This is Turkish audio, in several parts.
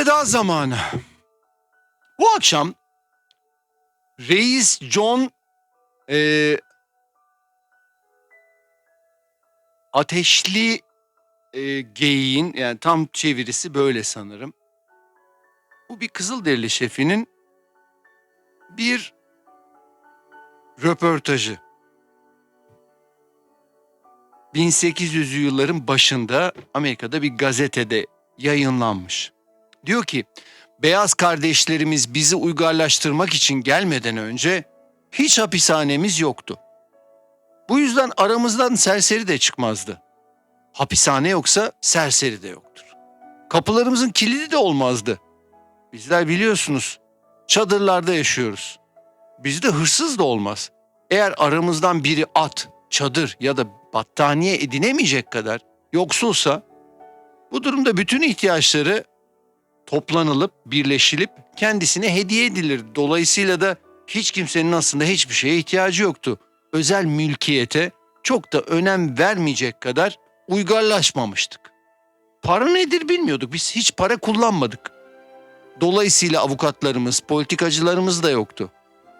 Veda zamanı. Bu akşam Reis John eee, ateşli eee geyiğin yani tam çevirisi böyle sanırım. Bu bir Kızılderili şefinin bir röportajı. 1800'lü yılların başında Amerika'da bir gazetede yayınlanmış. Diyor ki beyaz kardeşlerimiz bizi uygarlaştırmak için gelmeden önce hiç hapishanemiz yoktu. Bu yüzden aramızdan serseri de çıkmazdı. Hapishane yoksa serseri de yoktur. Kapılarımızın kilidi de olmazdı. Bizler biliyorsunuz çadırlarda yaşıyoruz. Bizde hırsız da olmaz. Eğer aramızdan biri at, çadır ya da battaniye edinemeyecek kadar yoksulsa bu durumda bütün ihtiyaçları toplanılıp, birleşilip kendisine hediye edilir. Dolayısıyla da hiç kimsenin aslında hiçbir şeye ihtiyacı yoktu. Özel mülkiyete çok da önem vermeyecek kadar uygarlaşmamıştık. Para nedir bilmiyorduk. Biz hiç para kullanmadık. Dolayısıyla avukatlarımız, politikacılarımız da yoktu.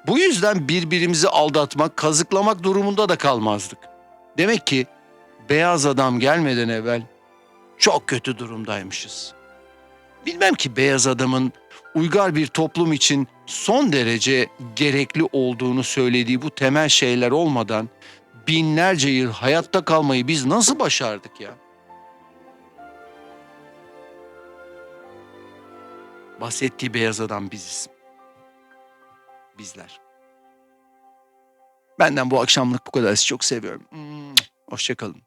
Bu yüzden birbirimizi aldatmak, kazıklamak durumunda da kalmazdık. Demek ki beyaz adam gelmeden evvel çok kötü durumdaymışız. Bilmem ki beyaz adamın uygar bir toplum için son derece gerekli olduğunu söylediği bu temel şeyler olmadan binlerce yıl hayatta kalmayı biz nasıl başardık ya? Bahsettiği beyaz adam biziz. Bizler. Benden bu akşamlık bu kadar. Sizi çok seviyorum. Hoşçakalın.